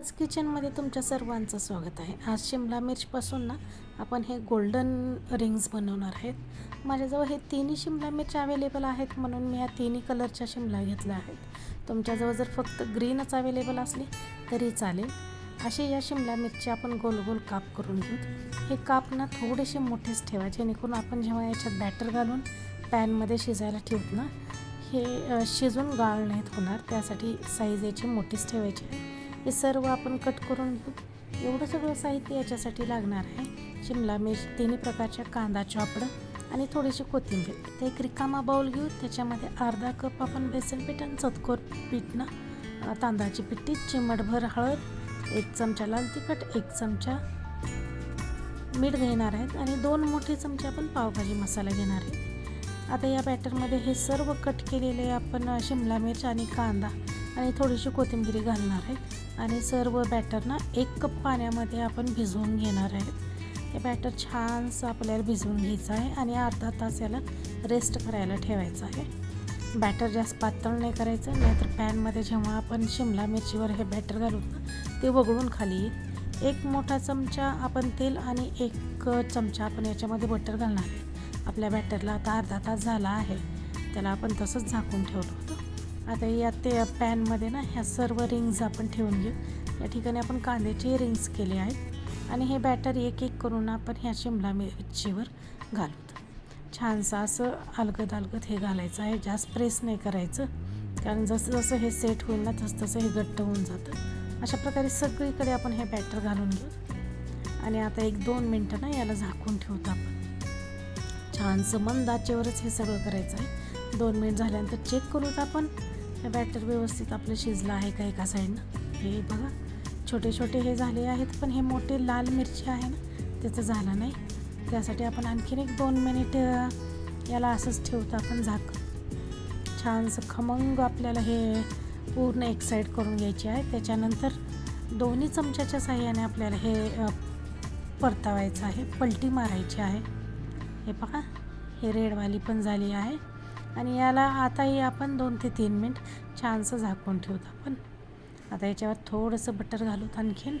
आज किचनमध्ये तुमच्या सर्वांचं स्वागत आहे. आज शिमला मिरचपासून ना आपण हे गोल्डन रिंग्स बनवणार आहेत. माझ्याजवळ हे तिन्ही शिमला मिरच्या अवेलेबल आहेत म्हणून मी या तिन्ही कलरच्या शिमला घेतल्या आहेत. तुमच्याजवळ जर फक्त ग्रीनच अवेलेबल असली तरी चालेल. असे या शिमला मिरची आपण गोल गोल काप करून घेऊ. हे काप ना थोडेसे मोठेच ठेवा जेणेकरून आपण जेव्हा याच्यात बॅटर घालून पॅनमध्ये शिजायला ठेवत ना हे शिजून गाळ नाहीत होणार त्यासाठी साईज याची मोठीच ठेवायची आहे. हे सर्व आपण कट करून घेऊ एवढं सगळं साहित्य याच्यासाठी लागणार आहे. शिमला मिर्च तिन्ही प्रकारच्या कांदा चॉपडं आणि थोडीशी कोथिंबीर. ते एक रिकामा बाऊल घेऊ. त्याच्यामध्ये अर्धा कप आपण बेसन पीठ आणि चतकोर पीठनं तांदळाची पिठी चिमटभर हळद एक चमचा लाल तिखट एक चमचा मीठ घेणार आहेत आणि दोन मोठे चमचे आपण पावभाजी मसाला घेणार आहे आता या बॅटरमध्ये हे सर्व कट केलेले आपण शिमला मिरच आणि कांदा आणि थोडीशी कोथिंबिरी घालणार आहे. आणि सर्व बॅटरना एक कप पाण्यामध्ये आपण भिजवून घेणार आहे. हे बॅटर छानसं आपल्याला भिजवून घ्यायचं आहे आणि अर्धा तास याला रेस्ट करायला ठेवायचं आहे. बॅटर जास्त पातळ नाही करायचं नाहीतर पॅनमध्ये जेव्हा आपण शिमला मिरचीवर हे बॅटर घालू ना ते वगळून खाली येईल एक मोठा चमचा आपण तेल आणि एक चमचा आपण याच्यामध्ये बटर घालणार आहे. आपल्या बॅटरला आता अर्धा तास झाला आहे. त्याला आपण तसंच झाकून ठेवलं होतं. आता या ते पॅनमध्ये ना ह्या सर्व रिंग्ज आपण ठेवून घेऊ. या ठिकाणी आपण कांद्याचे रिंग्स केले आहेत. आणि हे बॅटर एक एक करून आपण ह्या शिमला मिरचीवर घालूत. छानसं असं अलगद अलगद हे घालायचं आहे. जास्त प्रेस नाही करायचं. कारण जसं जसं हे सेट होईल ना तसं तसं हे घट्ट होऊन जातं. अशा प्रकारे सगळीकडे आपण हे बॅटर घालून घेऊ. आणि आता एक दोन मिनटं ना याला झाकून ठेवतो आपण. छानसं मंद आचेवरच हे सगळं करायचं आहे. दोन मिनिट झाल्यानंतर चेक करूत आपण. हे बॅटर व्यवस्थित आपलं शिजलं आहे का एका साईडनं हे बघा छोटे छोटे हे झाले आहेत पण हे मोठे लाल मिरची आहे ना त्याचं झालं नाही. त्यासाठी आपण आणखीन एक दोन मिनिट याला असंच ठेवतो आपण झाक छानसं खमंग आपल्याला हे पूर्ण एक साईड करून घ्यायची आहे. त्याच्यानंतर दोन्ही चमच्याच्या साह्याने आपल्याला हे परतावायचं आहे. पलटी मारायची आहे. हे पहा हे रेडवाली पण झाली आहे. आणि याला आताही आपण दोन ते तीन मिनिट छानसं झाकून ठेवतो आपण. आता याच्यावर थोडंसं बटर घालूत आणखीन.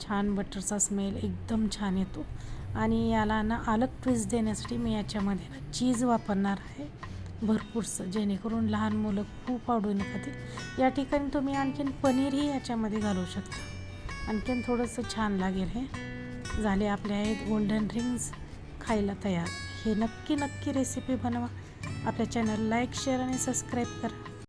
छान बटरचा स्मेल एकदम छान येतो. आणि याला ना अलग ट्विस्ट देण्यासाठी मी याच्यामध्ये ना चीज वापरणार आहे. भरपूरसं जेणेकरून लहान मुलं खूप आवडून खातील या ठिकाणी तुम्ही आणखीन पनीरही याच्यामध्ये घालू शकता. आणखीन थोडंसं छान लागेल हे. झाले आपले आहेत गोल्डन रिंग्स खायला तयार. हे नक्की नक्की रेसिपी बनवा. आपल्या चॅनल लाईक शेअर आणि सबस्क्राईब करा.